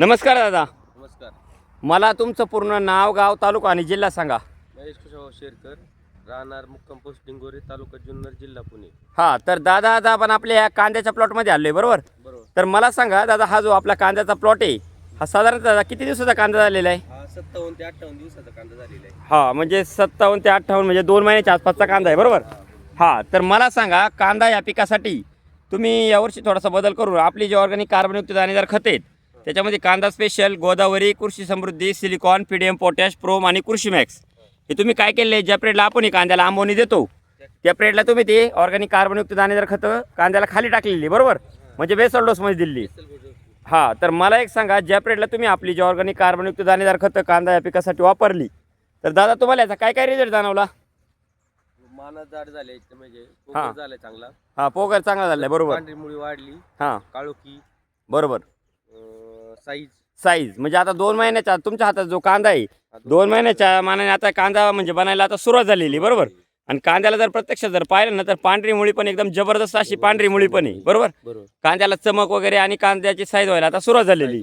नमस्कार दादा. नमस्कार. मला तुमचं पूर्ण नाव गाव तालुका आणि जिल्हा सांगा. महेश कुशाभाऊ शेरकर राहणार मुक्काम पोस्ट डिंगोरे तालुका जुन्नर जिल्हा पुणे. हां तर दादा आता आपण आपल्या या कांद्याच्या प्लॉटमध्ये आलो आहे बरोबर? बरोबर. तर मला सांगा दादा हा जो आपला कांद्याचा प्लॉट आहे हा साधारणतः दादा किती दिवसाचा कांदा झालेला आहे? हा सत्तावन्न ते अठ्ठावन्न दिवसाचा कांदा झालेला आहे. हा म्हणजे सत्तावन्न ते अठ्ठावन्न म्हणजे दोन महिन्याच्या आसपासचा कांदा आहे बरोबर? हा. तर मला सांगा कांदा या पिकासाठी तुम्ही यावर्षी थोडासा बदल करून आपली जी ऑर्गॅनिक कार्बनयुक्त दाणेदार खते आहेत त्याच्यामध्ये कांदा स्पेशल गोदावरी कृषी समृद्धी सिलिकॉन पीडीएम पोटॅश प्रोम आणि कृषी मॅक्स हे तुम्ही काय केले ज्या प्रेडला आपण कांद्याला आंबोनी देतो त्या प्रेडला तुम्ही ते ऑर्गॅनिक कार्बनयुक्त दाणेदार खतं कांद्याला खाली टाकलेली बरोबर? म्हणजे बेसल डोसमध्ये दिली. हा तर मला एक सांगा ज्या प्रेडला तुम्ही आपली जी ऑर्गॅनिक कार्बनयुक्त दाणेदार खतं कांदा या पिकासाठी वापरली तर दादा तुम्हाला याचा काय काय रिझल्ट जाणवला जाड झाले म्हणजे हा. झालाय चांगला. हा पोगर चांगला झालाय बरोबर. पांढरी मुळी वाढली हा. काळोखी. बरोबर. साईज. साईज. म्हणजे आता दोन महिन्याच्या तुमच्या हातात जो कांदा आहे दोन महिन्याच्या मानाने आता कांदा म्हणजे बनायला आता सुरुवात झालेली बरोबर? आणि कांद्याला जर प्रत्यक्ष जर पाहिलं ना तर पांढरी मुळी पण एकदम जबरदस्त अशी पांढरी मुळी पण आहे बरोबर कांद्याला चमक वगैरे आणि कांद्याची साईज व्हायला आता सुरुवात झालेली.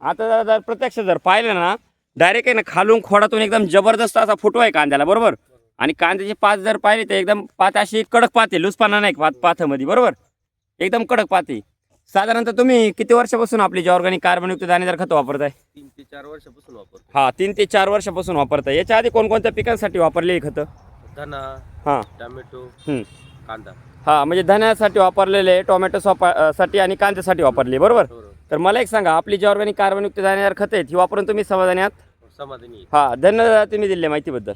आता जर- प्रत्यक्ष जर पाहिलं ना डायरेक्ट आहे ना खालून खोडातून एकदम जबरदस्त असा फुटवा आहे कांद्याला बरोबर? आणि कांद्याची पात जर पाहिली तर एकदम पात अशी कडक पात लुसपाना नाही पात पाथमध्ये बरोबर? एकदम कडक पात साधारणतः तुम्ही किती वर्षापासून आपली जी ऑर्गॅनिक कार्बनयुक्त दाणेदार खतं वापरताय? तीन ते चार वर्षापासून वापरतो. हा तीन ते चार वर्षापासून वापरताय. याच्या आधी कोणकोणत्या पिकांसाठी वापरलेली खतं? धना हां. टोमॅटो. कांदा. हा म्हणजे धन्यासाठी वापरलेले टोमॅटो सोपा साठी आणि कांद्यासाठी वापरले बरोबर? बरोबर. तर मला एक सांगा आपली जी ऑर्गॅनिक कार्बनयुक्त दाणेदार खतं आहेत ही वापरून तुम्ही समाधानी आहात? समाधानी. आहे. हा धन्यवाद तुम्ही दिले माहितीबद्दल.